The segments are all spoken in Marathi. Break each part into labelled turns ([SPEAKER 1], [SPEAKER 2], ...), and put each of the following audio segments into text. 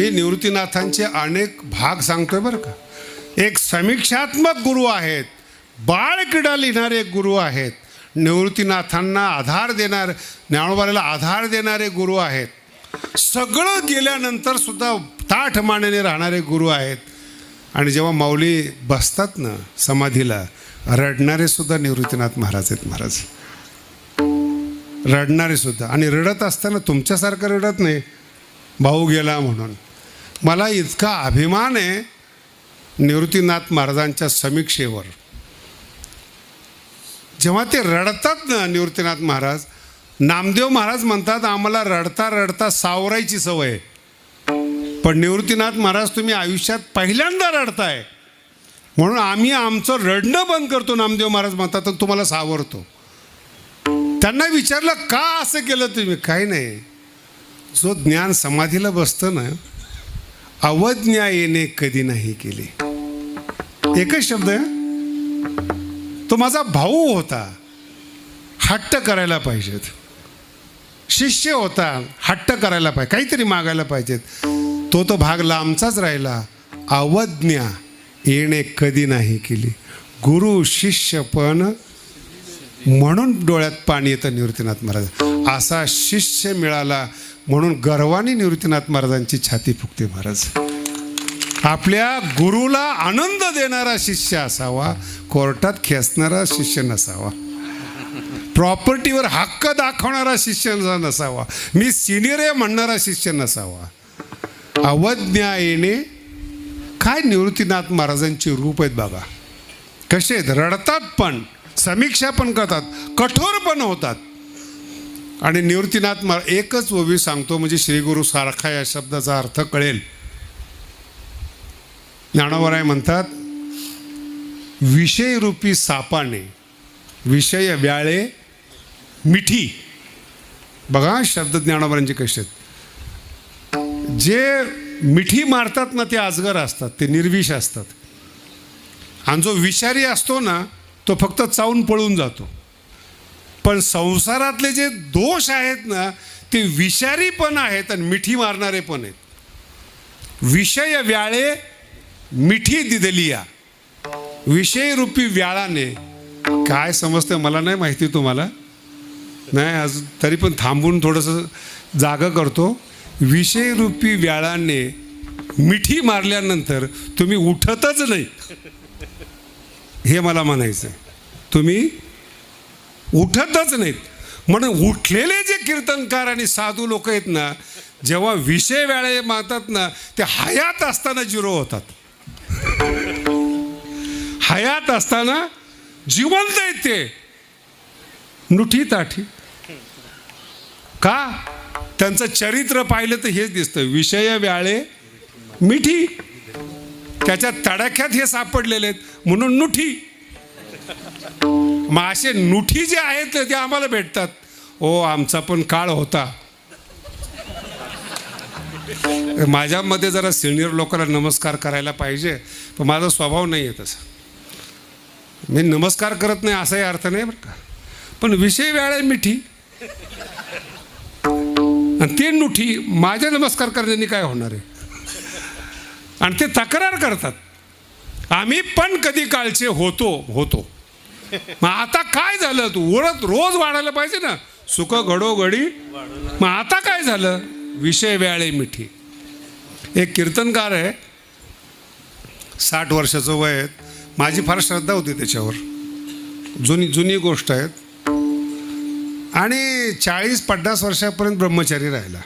[SPEAKER 1] मी निवृत्तीनाथांचे अनेक भाग सांगतोय बरं का. एक समीक्षात्मक गुरु आहेत. बाळ क्रीडा लिहिणारे एक गुरु आहेत. निवृत्तीनाथांना आधार देणार ज्ञानोबाला आधार देणारे गुरु आहेत. सगळं गेल्यानंतर सुद्धा ताठ मानेने राहणारे गुरु आहेत. आणि जेव्हा माऊली बसतात ना समाधीला रडणारे सुद्धा निवृत्तीनाथ महाराज आहेत महाराज. रडणारे सुद्धा. आणि रडत असताना तुमच्यासारखं रडत नाही. भाऊ गेला म्हणून. मला इतका अभिमान आहे निवृत्तीनाथ महाराजांच्या समीक्षेवर. जेव्हा ते रडतात ना निवृत्तीनाथ महाराज नामदेव महाराज म्हणतात आम्हाला रडता रडता सावरायची सवय पण निवृत्तीनाथ महाराज तुम्ही आयुष्यात पहिल्यांदा रडताय. म्हणून आम्ही आमचं रडणं बंद करतो नामदेव महाराज म्हणतात तर तुम्हाला सावरतो. त्यांना विचारलं का असं केलं तुम्ही? काही नाही. जो ज्ञान समाधीला बसतं ना अवज्ञा येणे कधी नाही केले. एकच शब्द आहे तो माझा भाऊ होता. हट्ट करायला पाहिजेत. शिष्य होता हट्ट करायला पाहिजे काहीतरी मागायला पाहिजेत. तो तो भाग लांबचाच राहिला. अवज्ञा येणे कधी नाही केली. गुरु शिष्य पण म्हणून डोळ्यात पाणी येतं निवृत्तीनाथ महाराज. असा शिष्य मिळाला म्हणून गर्वाने निवृत्तीनाथ महाराजांची छाती फुकते महाराज. आपल्या गुरुला आनंद देणारा शिष्य असावा कोर्टात खेचणारा शिष्य नसावा प्रॉपर्टीवर हक्क दाखवणारा शिष्य नसावा मी सिनियर आहे म्हणणारा शिष्य नसावा. अवज्ञायेने काय निवृत्तीनाथ महाराजांची रूप आहेत बघा. कसे आहेत? रडतात पण समीक्षा पण करतात कठोर पण होतात. आणि निवृत्तीनाथ महाराज एकच ओवी सांगतो म्हणजे श्रीगुरु सारखा या शब्दाचा अर्थ कळेल. ज्ञानोबराय म्हणतात विषयरूपी सापाने विषय व्याळे मिठी. बघा शब्द ज्ञानोबरांचे कसे आहेत. जे मिठी मारतात ना ते आजगर असतात ते निर्विष असतात. आणि जो विषारी असतो ना तो फक्त चावून पळून जातो. पण संसारातले जे दोष आहेत ना ते विषारी पण आहेत आणि मिठी मारणारे पण आहेत. विषय व्याळे मिठी दिदलिया. विषयरूपी व्याळाने. काय समजतं मला नाही माहिती तुम्हाला. नाही अजून तरी पण थांबून थोडंसं जागं करतो. विषयरूपी व्याळाने मिठी मारल्यानंतर तुम्ही उठतच नाही. हे मला म्हणायचं आहे तुम्ही उठतच नाहीत. म्हणून उठलेले जे कीर्तनकार आणि साधू लोक आहेत ना जेव्हा विषय वेळे मागतात ना ते हयात असताना जिरो होतात. हयात असताना जिवंत आहेत ते. नुठी ताठी का? त्यांचं चरित्र पाहिलं तर हेच दिसतं. विषय व्याळे मिठी. त्याच्या तडाख्यात हे सापडलेले आहेत. म्हणून नुठी. मग असे नुठी जे आहेत ना ते आम्हाला भेटतात. ओ आमचा पण काळ होता. माझ्यामध्ये जरा सिनियर लोकांना नमस्कार करायला पाहिजे पण माझा स्वभाव नाही आहे तसा. मी नमस्कार करत नाही असाही अर्थ नाही बरं का. पण विषय वेळ आहे मिठी. आणि ते नुठी माझ्या नमस्कार करण्याने काय होणार आहे? आणि ते तक्रार करतात. आम्ही पण कधी काळचे होतो होतो. मग आता काय झालं? तू ओळख रोज वाढायला पाहिजे ना. सुख घडोघडी. मग आता काय झालं? विषय व्याळे मिठी. एक कीर्तनकार आहे. साठ वर्षाचं वय आहे. माझी फार श्रद्धा होती त्याच्यावर. जुनी जुनी गोष्ट आहेत. आणि चाळीस पन्नास वर्षापर्यंत ब्रह्मचारी राहिला.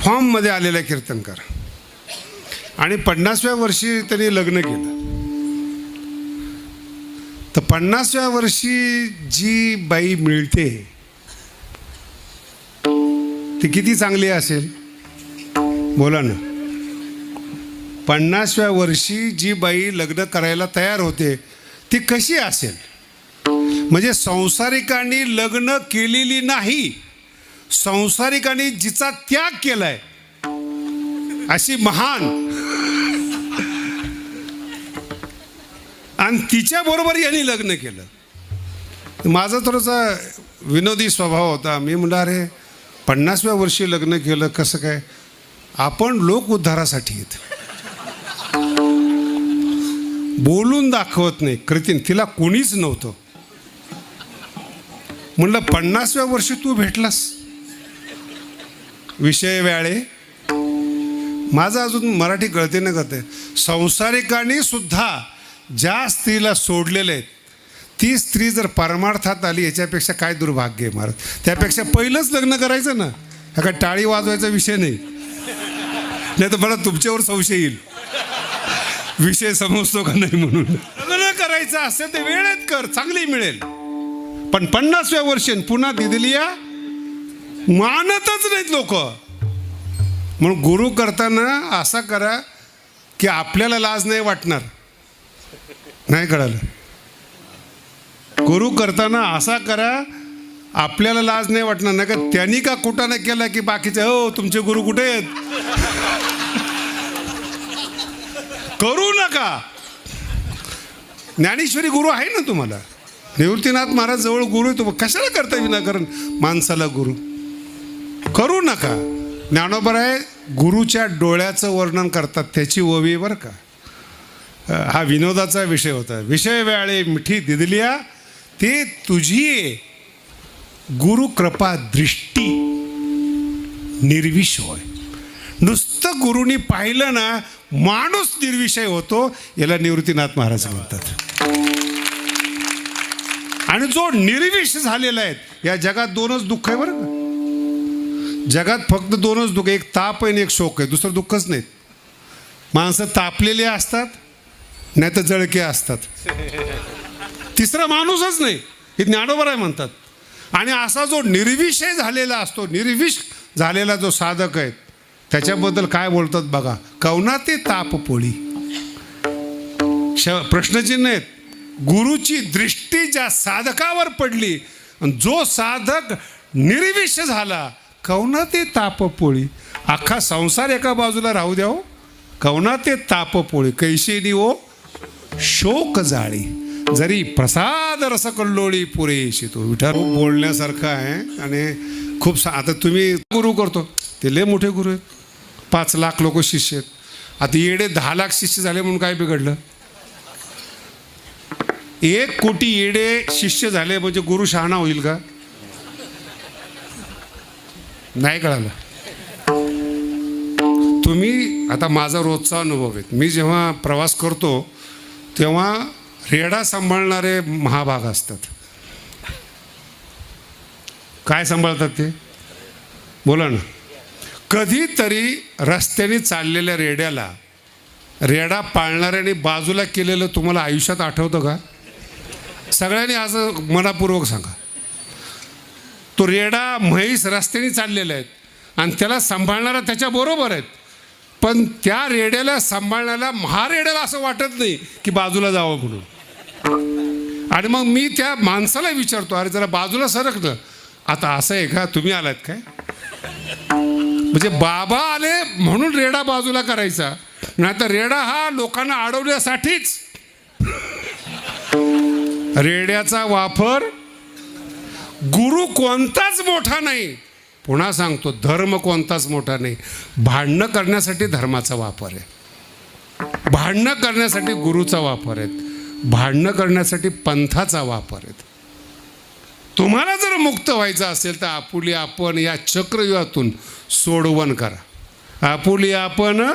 [SPEAKER 1] फॉर्ममध्ये आलेला कीर्तनकार. आणि पन्नासव्या वर्षी त्यांनी लग्न केलं. तर पन्नासव्या वर्षी जी बाई मिळते ती किती चांगली असेल? बोला ना. पन्नासव्या वर्षी जी बाई लग्न करायला तयार होते ती कशी असेल? म्हणजे संसारिकांनी लग्न केलेली नाही संसारिकांनी जिचा त्याग केलाय अशी महान आणि तिच्याबरोबर यांनी लग्न केलं. माझा थोडासा विनोदी स्वभाव होता. मी म्हणलं अरे पन्नासव्या वर्षी लग्न केलं कसं काय? आपण लोक उद्धारासाठी येत बोलून दाखवत नाही. कृतीन तिला कोणीच नव्हतं. म्हणलं पन्नासव्या वर्षी तू भेटलास. विषय व्याळे माझं अजून मराठी कळते ना कळते. संसारिकाने सुद्धा ज्या स्त्रीला सोडलेले आहेत ती स्त्री जर परमार्थात आली याच्यापेक्षा काय दुर्भाग्य आहे महाराज? त्यापेक्षा पहिलंच लग्न करायचं ना. हा काय टाळी वाजवायचा विषय नाही. नाही तर मला तुमच्यावर संशय येईल. विषय समजतो का नाही म्हणून? लग्न करायचं असेल तर वेळेत कर चांगली मिळेल. पण पन्नासव्या वर्षी पुन्हा दिदलिया मानतच नाहीत लोक. म्हणून गुरु करताना असा करा की आपल्याला लाज नाही वाटणार. नाही कळालं. गुरु करताना असा करा आपल्याला लाज नाही वाटणार. नाही का त्यांनी का कुठं नाही केला की बाकीचे हो तुमचे गुरु कुठे आहेत? करू नका. ज्ञानेश्वरी गुरु आहे ना तुम्हाला? निवृत्तीनाथ महाराज जवळ गुरु आहे तुम्हाला कशाला करता विनाकारण? माणसाला गुरु. करू नका. ज्ञानोबर आहे गुरुच्या डोळ्याचं वर्णन करतात त्याची ओवी बरं का. हा विनोदाचा विषय होता. विषय वेळे मिठी दिदलिया ते तुझी गुरु कृपा दृष्टी होय. नुसतं गुरुनी पाहिलं ना माणूस निर्विषय होतो याला निवृत्तीनाथ महाराज म्हणतात. आणि जो निर्विष झालेला आहे या जगात दोनच दुःख आहे बरं का. जगात फक्त दोनच दुःख एक ताप आहे आणि एक शोक आहे दुसरं दुःखच नाहीत माणसं तापलेली असतात नाही तर जळके असतात. तिसरा माणूसच नाही. हे ज्ञानोबर आहे म्हणतात. आणि असा जो निर्विषय झालेला असतो निर्विष झालेला जो साधक आहे त्याच्याबद्दल काय बोलतात बघा. कवना ते ताप पोळी. श प्रश्नचिन्ह आहेत. गुरुची दृष्टी ज्या साधकावर पडली आणि जो साधक निर्विष झाला कवना ते तापपोळी अख्खा संसार एका बाजूला राहू द्या हो. कवना ते तापपोळी कैशेनी ओ हो, शोक जाळी जरी प्रसाद रस कल्लोळी पुरेशी तो विठार खूप बोलण्यासारखं आहे आणि खूप सा आता तुम्ही गुरु करतो. ते लय मोठे गुरु आहेत. पाच लाख लोक शिष्य आहेत. आता येडे दहा लाख शिष्य झाले म्हणून काय बिघडलं? एक कोटी येडे शिष्य झाले म्हणजे गुरु शहाणा होईल का? नाही कळालं. तुम्ही आता माझा रोजचा अनुभव आहे. मी जेव्हा प्रवास करतो तेव्हा रेडा सांभाळणारे महाभाग असतात. काय सांभाळतात ते? बोला ना. कधीतरी रस्त्याने चाललेल्या रेड्याला रेडा पाळणाऱ्याने बाजूला केलेलं तुम्हाला आयुष्यात आठवतं का? सगळ्यांनी असं मनापूर्वक सांगा. तो रेडा म्हैस रस्त्याने चाललेला आहेत आणि त्याला सांभाळणारा त्याच्याबरोबर आहेत. पण त्या रेड्याला सांभाळण्याला महारेड्याला असं वाटत नाही की बाजूला जावं म्हणून. आणि मग मी त्या माणसाला विचारतो अरे जरा बाजूला सरकलं. आता असं आहे का? तुम्ही आलात काय? म्हणजे बाबा आले म्हणून रेडा बाजूला करायचा. नाही तर रेडा हा लोकांना अडवण्यासाठीच. रेड्याचा वापर गुरु कोणताच मोठा नाही. पुन्हा सांगतो धर्म कोणताच मोठा नाही. भांडणं करण्यासाठी धर्माचा वापर आहे. भांडणं करण्यासाठी गुरुचा वापर आहेत. भांडणं करण्यासाठी पंथाचा वापर आहेत. तुम्हाला जर मुक्त व्हायचं असेल तर आपुली आपण या चक्रव्यूहातून सोडवण करा. आपुली आपण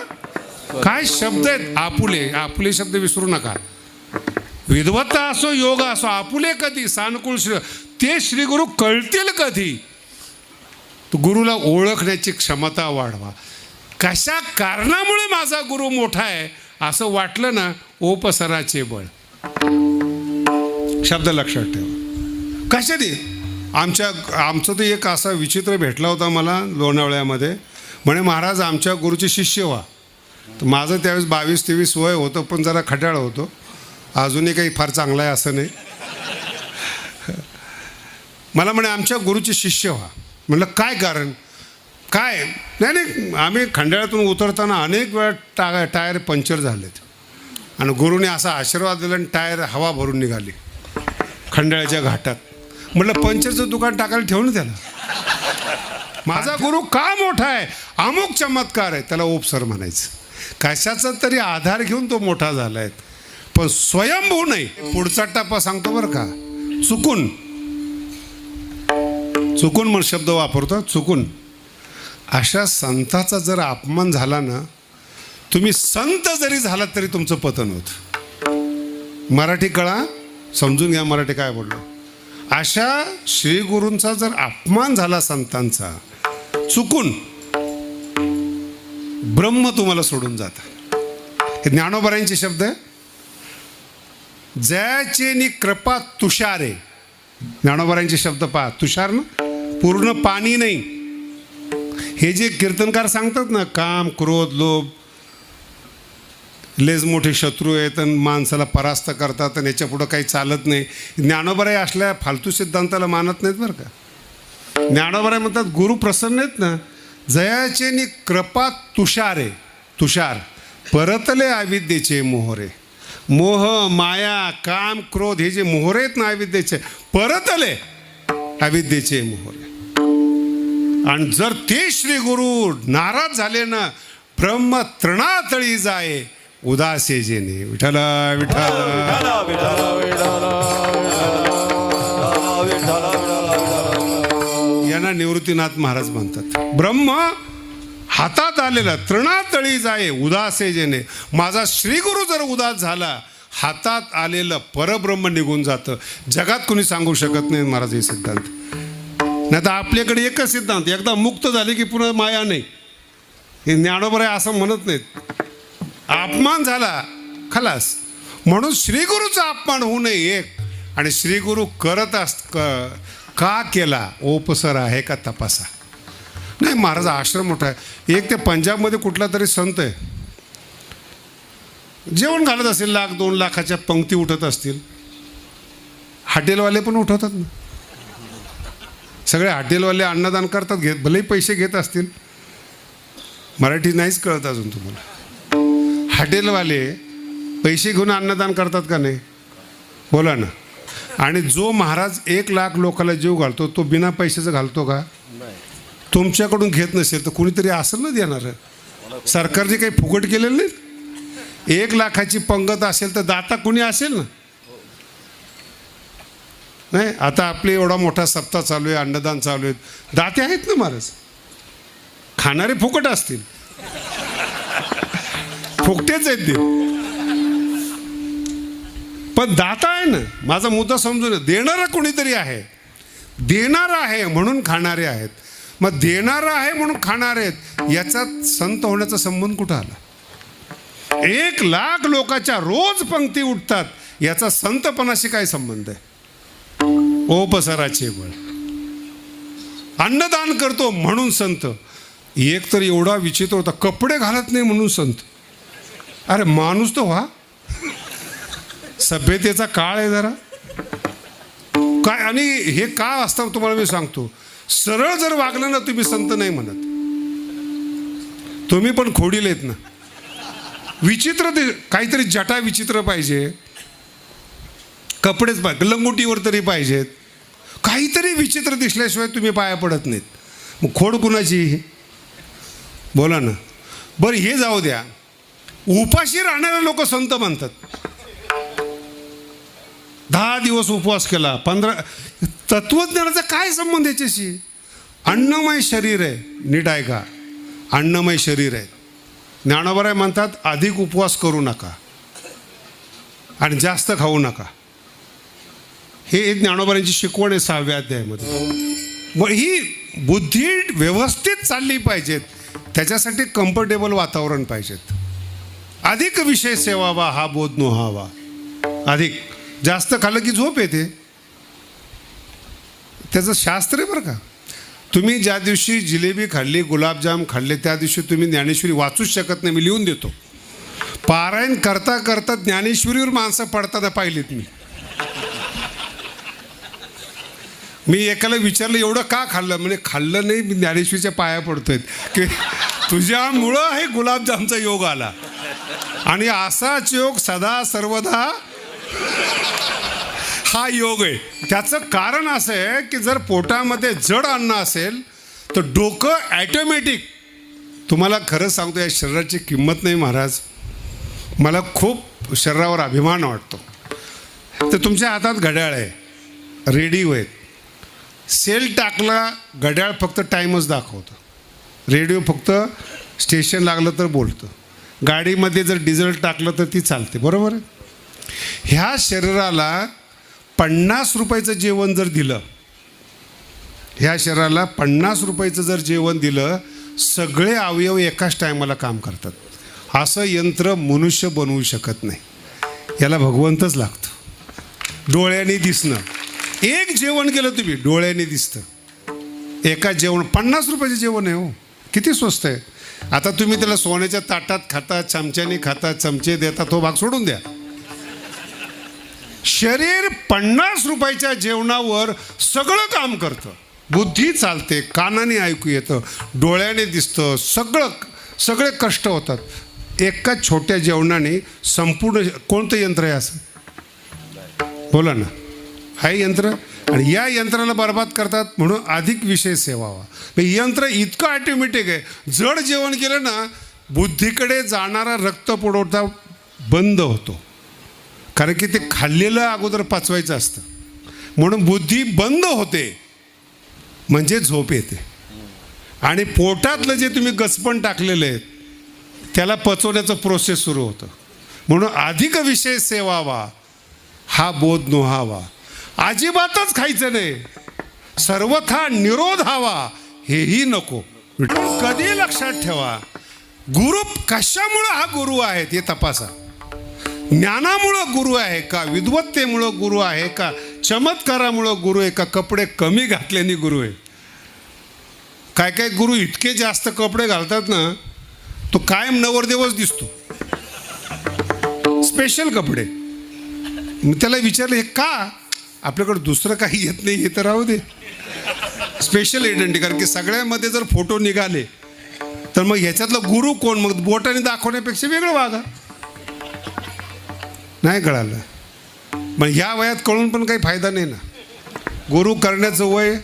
[SPEAKER 1] काय शब्द आहेत? आपुले आपुले शब्द विसरू नका. विद्वत्ता असो योग असो आपुले कधी? सानुकूल श्री ते श्रीगुरु कळतील कधी? गुरुला ओळखण्याची क्षमता वाढवा. कशा कारणामुळे माझा गुरु मोठा आहे असं वाटलं ना ओपसराचे बळ. शब्द लक्षात ठेवा. कशाने? आमच्या आमचं तर एक असा विचित्र भेटला होता मला लोणावळ्यामध्ये. म्हणे महाराज आमच्या गुरुचे शिष्य व्हा. तर माझं त्यावेळेस बावीस तेवीस वय होतं पण जरा खट्याळ होतो. अजूनही काही फार चांगलं आहे असं नाही. मला म्हणे आमच्या गुरुचे शिष्य व्हा. म्हटलं काय कारण? काय? नाही नाही आम्ही खंडाळ्यातून उतरताना अनेक वेळा टा टायर पंक्चर झालेत. आणि गुरुने असा आशीर्वाद दिला आणि टायर हवा भरून निघाली. खंडाळ्याच्या घाटात. म्हटलं पंक्चरचं दुकान टाकायला ठेवून त्याला. माझा गुरु का मोठा आहे? अमुक चमत्कार आहे. त्याला ओपसर म्हणायचं. कशाचा तरी आधार घेऊन तो मोठा झाला आहे पण स्वयंभू नाही. पुढचा टप्पा सांगतो बरं का. चुकून चुकून म्हणून शब्द वापरतो चुकून. अशा संताचा जर अपमान झाला ना तुम्ही संत जरी झालात तरी तुमचं पतन होत. मराठी कळा समजून घ्या मराठी काय बोललो. अशा श्रीगुरूंचा जर अपमान झाला संतांचा चुकून. ब्रह्म तुम्हाला सोडून जात हे ज्ञानोबरायांचे शब्द आहे. जयाचे नि कृपा तुषारे. ज्ञानोबरायांचे शब्द पहा तुषार ना? पूर्ण पाणी नाही. हे जे कीर्तनकार सांगतात ना काम क्रोध लोभ लेज मोठे शत्रू आहेत आणि माणसाला परास्त करतात आणि याच्या पुढं काही चालत नाही. ज्ञानोबराई असल्या फालतू सिद्धांताला मानत नाहीत बरं का. ज्ञानोबराई म्हणतात गुरु प्रसन्न आहेत ना जयाचे नि कृपा तुषारे तुषार परतले आविद्येचे मोहरे. मोह माया काम क्रोध हे जे मोहरे आहेत ना आविद्येचे परतले अविद्येचे मोहरे. आणि जर ते श्री गुरु नाराज झाले ना ब्रह्म तृणातळी जाय उदासे जेने. विठ्ठल विठ्ठल. यांना निवृत्तीनाथ महाराज म्हणतात. ब्रह्म हातात आलेला तृणातळी जाय उदासे जेने. माझा श्रीगुरु जर उदास झाला हातात आलेलं परब्रह्म निघून जातं. जगात कोणी सांगू शकत नाही महाराज हे सिद्धांत. नाही तर आपल्याकडे एकच सिद्धांत एकदा मुक्त झाले की पुन्हा माया नाही. हे ज्ञानोबर आहे असं म्हणत नाहीत. अपमान झाला खलास. म्हणून श्रीगुरूचा अपमान होऊ नये एक. आणि श्रीगुरू करत अस क- का केला? ओपसर आहे का तपासा. नाही महाराज आश्रम मोठा आहे. एक ते पंजाबमध्ये कुठला तरी संत आहे. जेवण घालत असेल लाख दोन लाखाच्या पंक्ती उठत असतील. हॉटेलवाले पण उठवतात ना. सगळे हॉटेलवाले अन्नदान करतात घेत भलेही पैसे घेत असतील. मराठी नाहीच कळत अजून तुम्हाला. हॉटेलवाले पैसे घेऊन अन्नदान करतात का नाही? बोला ना. आणि जो महाराज एक लाख लोकाला जीव घालतो तो बिना पैशाचं घालतो का? तुमच्याकडून घेत नसेल तर कुणीतरी असेल ना देणार? सरकारने काही फुकट केलेलं नाही? एक लाखाची पंगत असेल तर दाता कुणी असेल ना? नाही आता आपले एवढा मोठा सप्ताह चालू आहे अन्नदान चालू आहे दाते आहेत ना महाराज? खाणारे फुकट असतील. फुकटेच आहेत ते. पण दाता आहे ना माझा मुद्दा समजून देणारा कोणीतरी आहे. देणारा आहे म्हणून खाणारे आहेत. मग देणारा आहे म्हणून खाणारे आहेत याच्यात संत होण्याचा संबंध कुठं आला? एक लाख लोकांच्या रोज पंक्ती उठतात याचा संतपणाशी काय संबंध आहे? ओपसराचे बळ अन्नदान करतो म्हणून संत. एक तर एवढा विचित्र होता कपडे घालत नाही म्हणून संत. अरे माणूस तो व्हा सभ्यतेचा काळ आहे जरा. काय आणि हे का असतं तुम्हाला मी सांगतो. सरळ जर वागलं ना तुम्ही संत नाही म्हणत. तुम्ही पण खोडील आहेत ना. विचित्र ते काहीतरी जटा विचित्र पाहिजे. कपडेच पाहिजे लंगोटीवर तरी पाहिजेत. काहीतरी विचित्र दिसल्याशिवाय तुम्ही पाया पडत नाहीत. मग खोड कुणाची? बोला ना. बरं हे जाऊ द्या. उपाशी राहणारे लोक संत म्हणतात दहा दिवस उपवास केला पंधरा तत्वज्ञानाचा काय संबंध याच्याशी? अन्नमय शरीर आहे नीट आहे का अन्नमय शरीर आहे. ज्ञानोबराय म्हणतात अधिक उपवास करू नका. आणि जास्त खाऊ नका. हे एक ज्ञानोबरांची शिकवण आहे सहाव्या अध्यायामध्ये. मग ही बुद्धी व्यवस्थित चालली पाहिजेत. त्याच्यासाठी कम्फर्टेबल वातावरण पाहिजेत. अधिक विषय सेवावा हा बोध नोहावा. अधिक. जास्त खाल्लं की झोप येते. त्याचं शास्त्र आहे बरं का. तुम्ही ज्या दिवशी जिलेबी खाल्ली गुलाबजाम खाल्ले त्या दिवशी तुम्ही ज्ञानेश्वरी वाचूच शकत नाही मी लिहून देतो. पारायण करता करता ज्ञानेश्वरीवर माणसं पडताना पाहिलीत मी. मी एकाला विचारलं एवढं का खाल्लं? म्हणजे खाल्लं नाही मी ज्ञानेश्वरीच्या पाया पडतोय. की तुझ्यामुळं हे गुलाबजामचा योग आला. आणि असाच योग सदा सर्वदा हा योग आहे. त्याचं कारण असं आहे की जर पोटामध्ये जड अन्न असेल तर डोकं ॲटोमॅटिक तुम्हाला खरं सांगतो या शरीराची किंमत नाही महाराज. मला खूप शरीरावर अभिमान वाटतो. तर तुमच्या हातात घड्याळ आहे. रेडिओ आहेत. सेल टाकला घड्याळ फक्त टाईमच दाखवतं. रेडिओ फक्त स्टेशन लागलं तर बोलतं. गाडीमध्ये जर डिझेल टाकलं तर ती चालते बरोबर? आहे ह्या शरीराला पन्नास रुपयाचं जेवण जर दिलं ह्या शरीराला पन्नास रुपयाचं जर जेवण दिलं सगळे अवयव एकाच टायमाला काम करतात. असं यंत्र मनुष्य बनवू शकत नाही. याला भगवंतच लागतो. डोळ्याने दिसणं. एक जेवण केलं तुम्ही डोळ्याने दिसतं. एका जेवण पन्नास रुपयाचे जेवण आहे हो. किती स्वस्त आहे. आता तुम्ही त्याला सोन्याच्या ताटात खाता चमच्याने खाता चमचे देता तो भाग सोडून द्या. शरीर पन्नास रुपयाच्या जेवणावर सगळं काम करतं. बुद्धी चालते कानाने ऐकू येतं डोळ्याने दिसतं सगळं सगळे कष्ट होतात. एका छोट्या जेवणाने संपूर्ण कोणतं यंत्र आहे असं? बोला ना. आहे यंत्र. आणि या यंत्राला बर्बाद करतात म्हणून अधिक विषय सेवावा. यंत्र इतकं ऑटोमॅटिक आहे. जड जेवण केलं ना बुद्धीकडे जाणारा रक्त पुरवठा बंद होतो. कारण की ते खाल्लेलं अगोदर पचवायचं असतं. म्हणून बुद्धी बंद होते. म्हणजे झोप येते. आणि पोटातलं जे तुम्ही गचपण टाकलेलं आहे त्याला पचवण्याचं प्रोसेस सुरू होतं. म्हणून अधिक विषय सेवावा. हा बोध नोहावा. अजिबातच खायचं नाही. सर्वथा निरोध हवा हेही नको. कधी लक्षात ठेवा गुरु कशामुळं हा गुरु आहे ते तपासा. ज्ञानामुळं गुरु आहे का विद्वत्तेमुळं गुरु आहे का चमत्कारामुळं गुरु आहे का कपडे कमी घातल्याने गुरु आहे. काय काय गुरु इतके जास्त कपडे घालतात ना तो कायम नवरदेवच दिसतो. स्पेशल कपडे. मग त्याला विचारलं हे का? आपल्याकडे दुसरं काही येत नाही हे तर राहू दे. स्पेशल आयडेंटिटी कारण की सगळ्यामध्ये जर फोटो निघाले तर मग ह्याच्यातलं गुरु कोण? मग बोटाने दाखवण्यापेक्षा वेगळं वागा. नाही कळालं? मग ह्या वयात कळून पण काही फायदा नाही ना. गुरु करण्याचं वय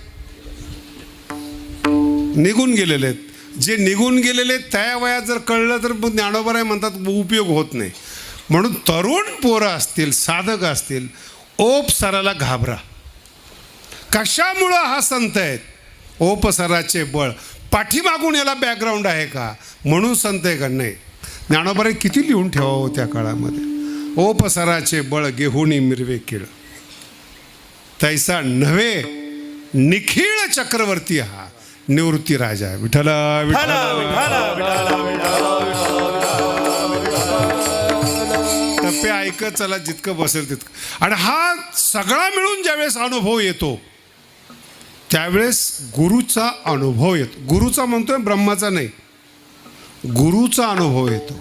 [SPEAKER 1] निघून गेलेले आहेत जे निघून गेलेले आहेत त्या वयात जर कळलं तर मग ज्ञानोबराय म्हणतात उपयोग होत नाही. म्हणून तरुण पोरं असतील साधक असतील ओपसराला घाबरा. कशामुळं हा संत आहेत? ओपसराचे बळ. पाठीमागून याला बॅकग्राऊंड आहे का? म्हणून संत आहे का नाही? ज्ञानोबराय किती लिहून ठेवावं हो त्या काळामध्ये? ओपसराचे बळ गेहुनी मिरवे किळ तैसा नव्हे निखिळ चक्रवर्ती हा. निवृत्ती राजा. विठ्ठला विठ्ठला. टप्पे ऐकत चला जितकं बसेल तितकं. आणि हा सगळा मिळून ज्यावेळेस अनुभव येतो त्यावेळेस गुरुचा अनुभव येतो. गुरुचा म्हणतोय ब्रह्माचा नाही. गुरुचा अनुभव येतो.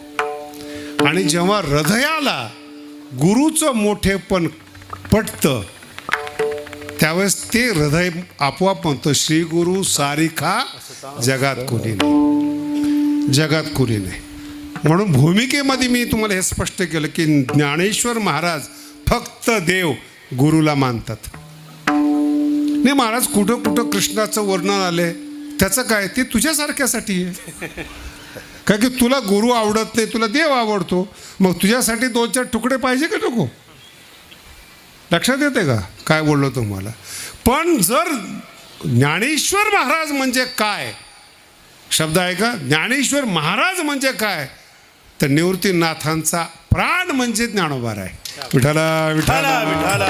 [SPEAKER 1] आणि जेव्हा हृदयाला गुरुचं मोठेपण पटतं त्यावेळेस ते हृदय आपोआप म्हणतो श्री गुरु सारिखा जगात कुणी नाही. जगात कुणी नाही. म्हणून भूमिकेमध्ये मी तुम्हाला हे स्पष्ट केलं की ज्ञानेश्वर महाराज फक्त देव गुरुला मानतात. नाही महाराज कुठं कुठं कृष्णाचं वर्णन आलंय? त्याचं काय? ते तुझ्यासारख्यासाठी आहे. का की तुला गुरु आवडत नाही तुला देव आवडतो. मग तुझ्यासाठी दोन चार तुकडे पाहिजे का नको? लक्षात येते का? काय बोललो तुम्हाला? पण जर ज्ञानेश्वर महाराज म्हणजे काय? शब्द आहे का? ज्ञानेश्वर महाराज म्हणजे काय? तर निवृत्तीनाथांचा प्राण म्हणजे ज्ञानोबार आहे
[SPEAKER 2] विठाला विठाला विठाला